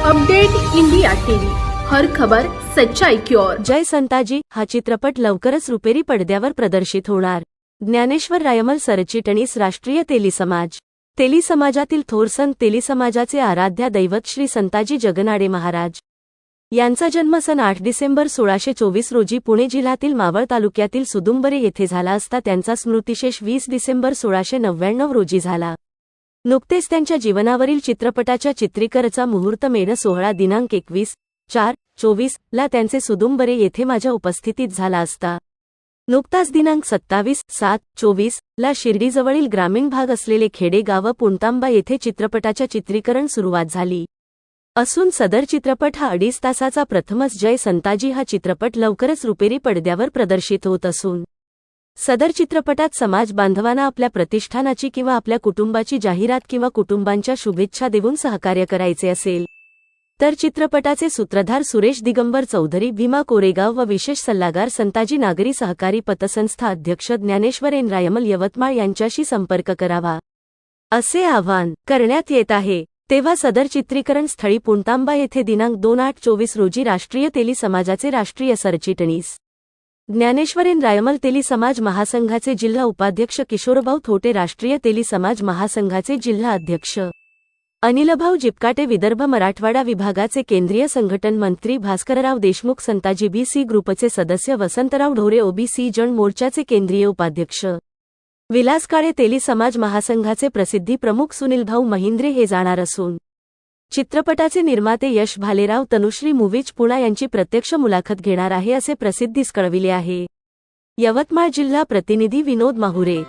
Update India TV. हर खबर सच्चाई की ओर. जय संताजी हा चित्रपट लवकरच रुपेरी पडद्यावर प्रदर्शित होणार. ज्ञानेश्वर रायमल सरचिटणीस राष्ट्रीय तेली समाज तेली समाजातील थोर संत तेली समाजाचे आराध्या दैवत श्री संताजी जगनाडे महाराज. यांचा जन्म सन आठ डिसेंबर सोळाशे चोवीस रोजी पुणे जिल्ह्यातील मावळ तालुक्यातील सुदुंबरे येथे झाला असता त्यांचा स्मृतिशेष वीस डिसेंबर सोळाशे नव्याण्णव रोजी झाला. नुकतेच त्यांच्या जीवनावरील चित्रपटाच्या चित्रीकरचा मुहूर्तमेढ सोहळा दिनांक एकवीस चार चोवीस ला त्यांचे सुदुंबरे येथे माझ्या उपस्थितीत झाला असता. नुकताच दिनांक सत्तावीस सात चोवीस ला शिर्डीजवळील ग्रामीण भाग असलेले खेडेगाव व पुणतांबा येथे चित्रपटाच्या चित्रीकरण सुरुवात झाली. असून सदर चित्रपट हा अडीच तासाचा प्रथमच जय संताजी हा चित्रपट लवकरच रुपेरी पडद्यावर प्रदर्शित होत असून सदर चित्रपटात समाज बांधवांना आपल्या प्रतिष्ठानाची किंवा आपल्या कुटुंबाची जाहिरात किंवा कुटुंबांच्या शुभेच्छा देऊन सहकार्य करायचे असेल. तर चित्रपटाचे सूत्रधार सुरेश दिगंबर चौधरी भीमा कोरेगाव व विशेष सल्लागार संताजी नागरी सहकारी पतसंस्था अध्यक्ष ज्ञानेश्वर एन रायमल यवतमाळ यांच्याशी संपर्क करावा. असे आवाहन करण्यात येत आहे. तेव्हा सदर चित्रीकरण स्थळी पुणतांबा येथे दिनांक दोन आठ चोवीस रोजी राष्ट्रीय तेली समाजाचे राष्ट्रीय सरचिटणीस ज्ञानेश्वरीन रायमल तेली समाज महासंघाचे जिल्हा उपाध्यक्ष किशोरभाऊ थोटे राष्ट्रीय तेली समाज महासंघाचे जिल्हा अध्यक्ष. अनिलभाऊ जिपकाटे विदर्भ मराठवाडा विभागाचे केंद्रीय संघटन मंत्री भास्करराव देशमुख संताजी बी सी ग्रुपचे सदस्य वसंतराव ढोरे ओबीसी जण मोर्चाचे केंद्रीय उपाध्यक्ष. विलास काळे तेली समाज महासंघाचे प्रसिद्धी प्रमुख सुनीलभाऊ महिंद्रे हे जाणार असून चित्रपटाचे निर्माते यश भालेराव तनुश्री मुव्हीज पुणा यांची प्रत्यक्ष मुलाखत घेणार आहे असे प्रसिद्धीस कळविले आहे. यवतमाळ जिल्हा प्रतिनिधी विनोद माहुरे